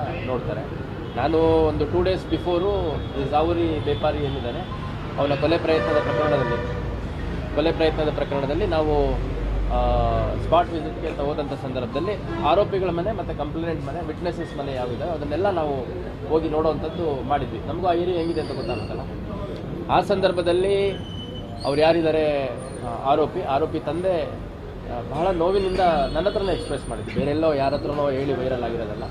ಅಂತ ನೋಡ್ತಾರೆ. ನಾನು ಒಂದು ಟೂ ಡೇಸ್ ಬಿಫೋರು ಜಾವೂರಿ ಬೇಪಾರಿ ಏನಿದ್ದಾನೆ, ಅವನ ಕೊಲೆ ಪ್ರಯತ್ನದ ಪ್ರಕರಣದಲ್ಲಿ, ಕೊಲೆ ಪ್ರಯತ್ನದ ಪ್ರಕರಣದಲ್ಲಿ ನಾವು ಸ್ಪಾಟ್ ವಿಸಿಟ್ಗೆ ಅಂತ ಹೋದಂಥ ಸಂದರ್ಭದಲ್ಲಿ ಆರೋಪಿಗಳ ಮನೆ ಮತ್ತು ಕಂಪ್ಲೇಂಟ್ ಮನೆ ವಿಟ್ನೆಸಸ್ ಮನೆ ಯಾವಿದೆ ಅದನ್ನೆಲ್ಲ ನಾವು ಹೋಗಿ ನೋಡೋವಂಥದ್ದು ಮಾಡಿದ್ವಿ. ನಮಗೂ ಆ ಏರಿಯಾ ಹೆಂಗಿದೆ ಅಂತ ಗೊತ್ತಾಗುತ್ತಲ್ಲ. ಆ ಸಂದರ್ಭದಲ್ಲಿ ಅವ್ರು ಯಾರಿದ್ದಾರೆ? ಆರೋಪಿ. ಆರೋಪಿ ತಂದೆ ಬಹಳ ನೋವಿನಿಂದ ನನ್ನ ಹತ್ರನೇ ಎಕ್ಸ್ಪ್ರೆಸ್ ಮಾಡಿದ್ವಿ ಬೇರೆಲ್ಲೋ ಯಾರ ಹತ್ರನೋ ಹೇಳಿ ವೈರಲ್ ಆಗಿರೋದಲ್ಲ.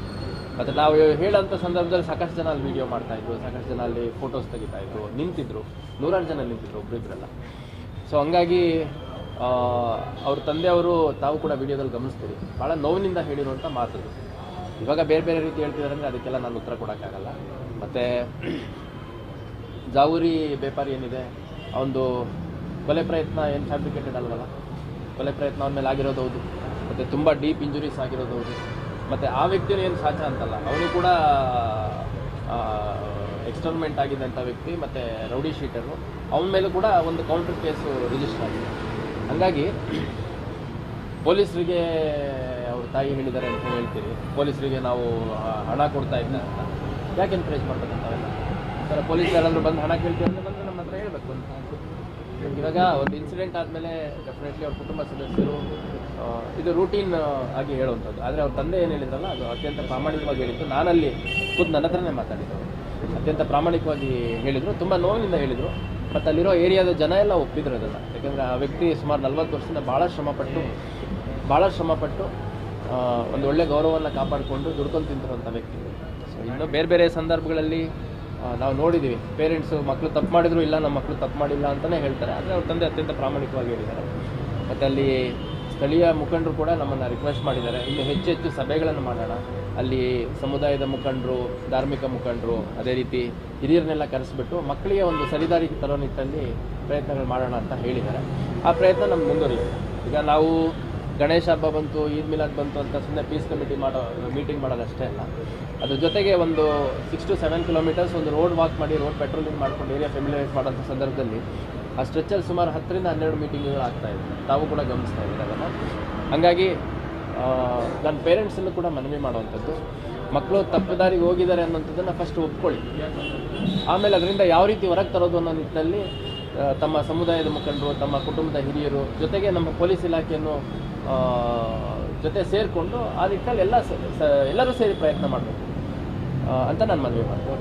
ಮತ್ತು ನಾವು ಹೇಳೋಂಥ ಸಂದರ್ಭದಲ್ಲಿ ಸಾಕಷ್ಟು ಜನ ಅಲ್ಲಿ ವೀಡಿಯೋ ಮಾಡ್ತಾ ಇದ್ರು, ಸಾಕಷ್ಟು ಜನ ಅಲ್ಲಿ ಫೋಟೋಸ್ ತೆಗಿತಾಯಿದ್ರು ನಿಂತಿದ್ರು. ನೂರಾರು ಜನ ನಿಂತಿದ್ರು ಒಬ್ಬರಿಬ್ಬರೆಲ್ಲ ಸೊ ಹಂಗಾಗಿ ಅವ್ರ ತಂದೆಯವರು ತಾವು ಕೂಡ ವಿಡಿಯೋದಲ್ಲಿ ಗಮನಿಸ್ತೀರಿ. ಭಾಳ ನೋವಿನಿಂದ ಹೇಳಿರುವಂಥ ಮಾತುಗಳು. ಇವಾಗ ಬೇರೆ ಬೇರೆ ರೀತಿ ಹೇಳ್ತಿದ್ದಾರೆ ಅಂದರೆ ಅದಕ್ಕೆಲ್ಲ ನಾನು ಉತ್ತರ ಕೊಡೋಕ್ಕಾಗಲ್ಲ. ಮತ್ತು, ಜಾವೂರಿ ವ್ಯಾಪಾರಿ ಏನಿದೆ ಅವನದು ಕೊಲೆ ಪ್ರಯತ್ನ ಏನು ಫ್ಯಾಬ್ರಿಕೇಟೆಡ್ ಅಲ್ವಲ್ಲ? ಕೊಲೆ ಪ್ರಯತ್ನ ಅವನ ಮೇಲೆ ಆಗಿರೋದು ಹೌದು. ಮತ್ತು ತುಂಬ ಡೀಪ್ ಇಂಜುರೀಸ್ ಆಗಿರೋದು ಹೌದು. ಮತ್ತು ಆ ವ್ಯಕ್ತಿನೂ ಏನು ಸಾಚ ಅಂತಲ್ಲ. ಅವನು ಕೂಡ ಎಕ್ಸ್ಟರ್ಮೆಂಟ್ ಆಗಿದ್ದಂಥ ವ್ಯಕ್ತಿ, ಮತ್ತು ರೌಡಿ ಶೀಟರು, ಅವನ ಮೇಲೂ ಕೂಡ ಒಂದು ಕೌಂಟರ್ ಕೇಸು ರಿಜಿಸ್ಟರ್ ಆಗಿದೆ. ಹಾಗಾಗಿ, ಪೊಲೀಸರಿಗೆ ಅವ್ರ ತಾಯಿ ಹೇಳಿದ್ದಾರೆ ಅಂತ ಹೇಳ್ತೀರಿ. ಪೊಲೀಸರಿಗೆ ನಾವು ಹಣ ಕೊಡ್ತಾ ಇದ್ದ ಅಂತ. ಯಾಕೆ ಎನ್ಕರೇಜ್ ಮಾಡ್ಬೇಕಂತ? ಅವೆಲ್ಲ ಸರ್ ಪೊಲೀಸ್ ಯಾರಾದರೂ ಬಂದು ಹಣ ಕೇಳ್ತೀವಿ ಅಂತ ಬಂದರೆ ನಮ್ಮ ಹತ್ರ ಹೇಳ್ಬೇಕು. ಅಂತ ಇವಾಗ ಒಂದು ಇನ್ಸಿಡೆಂಟ್ ಆದಮೇಲೆ ಡೆಫಿನೆಟ್ಲಿ ಅವ್ರ ಕುಟುಂಬ ಸದಸ್ಯರು ಇದು ರೂಟೀನ್ ಆಗಿ ಹೇಳುವಂಥದ್ದು. ಆದರೆ ಅವ್ರ ತಂದೆ ಏನು ಹೇಳಿದ್ರಲ್ಲ, ಅದು ಅತ್ಯಂತ ಪ್ರಾಮಾಣಿಕವಾಗಿ ಹೇಳಿದ್ದು. ನಾನಲ್ಲಿ ಖುದ್ದು ನನ್ನ ಹತ್ರನೇ ಮಾತಾಡಿದ್ದು. ಅತ್ಯಂತ ಪ್ರಾಮಾಣಿಕವಾಗಿ ಹೇಳಿದರು. ತುಂಬ ನೋವಿನಿಂದ ಹೇಳಿದರು. ಮತ್ತು ಅಲ್ಲಿರೋ ಏರಿಯಾದ ಜನ ಎಲ್ಲ ಒಪ್ಪಿದ್ರು ಅದನ್ನು. ಯಾಕೆಂದರೆ ಆ ವ್ಯಕ್ತಿ ಸುಮಾರು ನಲ್ವತ್ತು ವರ್ಷದಿಂದ ಭಾಳ ಶ್ರಮಪಟ್ಟು ಭಾಳ ಶ್ರಮಪಟ್ಟು ಒಂದು ಒಳ್ಳೆ ಗೌರವವನ್ನು ಕಾಪಾಡಿಕೊಂಡು ದುಡ್ಕೊಂಡು ತಿಂತಿರುವಂಥ ವ್ಯಕ್ತಿ. ಸೊ ಇನ್ನು ಬೇರೆ ಬೇರೆ ಸಂದರ್ಭಗಳಲ್ಲಿ ನಾವು ನೋಡಿದ್ದೀವಿ ಪೇರೆಂಟ್ಸು ಮಕ್ಕಳು ತಪ್ಪು ಮಾಡಿದ್ರು ಇಲ್ಲ, ನಮ್ಮ ಮಕ್ಕಳು ತಪ್ಪು ಮಾಡಿಲ್ಲ ಅಂತಲೇ ಹೇಳ್ತಾರೆ. ಆದರೆ ಅವ್ರ ತಂದೆ ಅತ್ಯಂತ ಪ್ರಾಮಾಣಿಕವಾಗಿ ಹೇಳಿದ್ದಾರೆ. ಮತ್ತು ಅಲ್ಲಿ ಸ್ಥಳೀಯ ಮುಖಂಡರು ಕೂಡ ನಮ್ಮನ್ನು ರಿಕ್ವೆಸ್ಟ್ ಮಾಡಿದ್ದಾರೆ. ಇನ್ನು ಹೆಚ್ಚು ಹೆಚ್ಚು ಸಭೆಗಳನ್ನು ಮಾಡೋಣ. ಅಲ್ಲಿ ಸಮುದಾಯದ ಮುಖಂಡರು, ಧಾರ್ಮಿಕ ಮುಖಂಡರು, ಅದೇ ರೀತಿ ಹಿರಿಯರನ್ನೆಲ್ಲ ಕರೆಸಿಬಿಟ್ಟು ಮಕ್ಕಳಿಗೆ ಒಂದು ಸರಿದಾರಿಗೆ ತರೋ ನಿಟ್ಟಲ್ಲಿ ಪ್ರಯತ್ನಗಳು ಮಾಡೋಣ ಅಂತ ಹೇಳಿದ್ದಾರೆ. ಆ ಪ್ರಯತ್ನ ನಮ್ಗೆ ಮುಂದುವರಿಯುತ್ತೆ. ಈಗ ನಾವು ಗಣೇಶ ಹಬ್ಬ ಬಂತು, ಈದ್ ಮಿಲಾದ್ ಬಂತು ಅಂತ ಸುಮ್ಮನೆ ಪೀಸ್ ಕಮಿಟಿ ಮಾಡೋ ಮೀಟಿಂಗ್ ಮಾಡೋದಷ್ಟೇ ಅಲ್ಲ. ಅದ್ರ ಜೊತೆಗೆ ಒಂದು ಸಿಕ್ಸ್ ಟು ಸೆವೆನ್ ಕಿಲೋಮೀಟರ್ಸ್ ಒಂದು ರೋಡ್ ವಾಕ್ ಮಾಡಿ ರೋಡ್ ಪೆಟ್ರೋಲಿಂಗ್ ಮಾಡ್ಕೊಂಡು ಏರಿಯಾ ಫೆಮಿಲೈಸ್ ಮಾಡೋಂಥ ಸಂದರ್ಭದಲ್ಲಿ ಆ ಸ್ಟ್ರೆಚ್ಚಲ್ಲಿ ಸುಮಾರು ಹತ್ತರಿಂದ ಹನ್ನೆರಡು ಮೀಟಿಂಗ್ಗಳು ಆಗ್ತಾ ಇದೆ. ತಾವು ಕೂಡ ಗಮನಿಸ್ತಾ ಇದ್ದೀರ ಅದನ್ನು? ಹಂಗಾಗಿ ನನ್ನ ಪೇರೆಂಟ್ಸನ್ನು ಕೂಡ ಮನವಿ ಮಾಡುವಂಥದ್ದು. ಮಕ್ಕಳು ತಪ್ಪು ದಾರಿಗೆ ಹೋಗಿದ್ದಾರೆ ಅನ್ನೋಂಥದ್ದನ್ನು ಫಸ್ಟ್ ಒಪ್ಕೊಳ್ಳಿ. ಆಮೇಲೆ ಅದರಿಂದ ಯಾವ ರೀತಿ ಹೊರಗೆ ತರೋದು ಅನ್ನೋ ನಿಟ್ಟಿನಲ್ಲಿ ತಮ್ಮ ಸಮುದಾಯದ ಮುಖಂಡರು, ತಮ್ಮ ಕುಟುಂಬದ ಹಿರಿಯರು, ಜೊತೆಗೆ ನಮ್ಮ ಪೊಲೀಸ್ ಇಲಾಖೆಯನ್ನು ಜೊತೆ ಸೇರಿಕೊಂಡು ಆ ನಿಟ್ಟಿನಲ್ಲಿ ಎಲ್ಲ ಎಲ್ಲರೂ ಸೇರಿ ಪ್ರಯತ್ನ ಮಾಡಬೇಕು. ಅಂತ ನಾನು ಮನವಿ ಮಾಡ್ತೀನಿ.